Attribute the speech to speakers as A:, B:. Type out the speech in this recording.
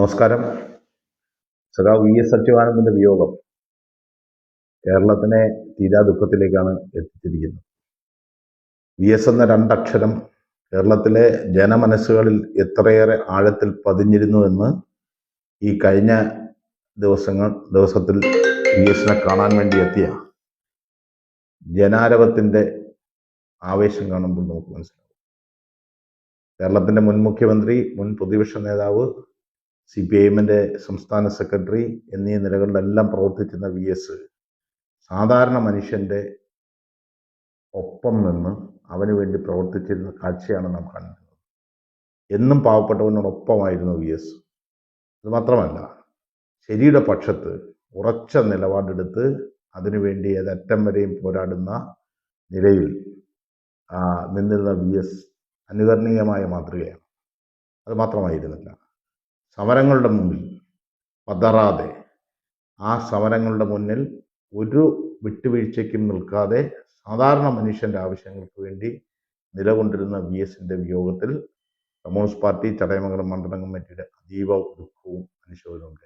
A: നമസ്കാരം. സഖാവ് V S സച്ചിവാനന്ദന്റെ വിയോഗം കേരളത്തിനെ തീരാ ദുഃഖത്തിലേക്കാണ് എത്തിച്ചിരിക്കുന്നത്. വി എസ് എന്ന രണ്ടക്ഷരം കേരളത്തിലെ ജനമനസ്സുകളിൽ എത്രയേറെ ആഴത്തിൽ പതിഞ്ഞിരുന്നു എന്ന് ഈ കഴിഞ്ഞ ദിവസങ്ങൾ ദിവസത്തിൽ വി എസിനെ കാണാൻ വേണ്ടി എത്തിയ ജനാരവത്തിന്റെ ആവേശം കാണുമ്പോൾ നമുക്ക് മനസ്സിലാവും. കേരളത്തിന്റെ മുൻ മുഖ്യമന്ത്രി മുൻ പ്രതിപക്ഷ നേതാവ് സി പി ഐ സംസ്ഥാന സെക്രട്ടറി എന്നീ നിലകളിലെല്ലാം പ്രവർത്തിക്കുന്ന വി എസ് സാധാരണ മനുഷ്യന്റെ ഒപ്പം നിന്ന് അവന് വേണ്ടി പ്രവർത്തിച്ചിരുന്ന കാഴ്ചയാണ് നാം കാണുന്നത് എന്നും പാവപ്പെട്ടവനോടൊപ്പമായിരുന്നു വി എസ്. അത് മാത്രമല്ല ശരിയുടെ പക്ഷത്ത് ഉറച്ച നിലപാടെടുത്ത് അതിനുവേണ്ടി ഏതറ്റം വരെയും പോരാടുന്ന നിലയിൽ നിന്നിരുന്ന വി എസ് അനുകരണീയമായ മാതൃകയാണ്. അത് മാത്രമായിരുന്നില്ല. സമരങ്ങളുടെ മുമ്പിൽ പതറാതെ ആ സമരങ്ങളുടെ മുന്നിൽ ഒരു വിട്ടുവീഴ്ചയ്ക്കും നിൽക്കാതെ സാധാരണ മനുഷ്യന്റെ ആവശ്യങ്ങൾക്ക് വേണ്ടി നിലകൊണ്ടിരുന്ന വി എസിന്റെ വിയോഗത്തിൽ കമ്മ്യൂണിസ്റ്റ് പാർട്ടി ചടയമംഗലം മണ്ഡലം കമ്മിറ്റിയുടെ അതീവ ദുഃഖവും അനുശോചനവും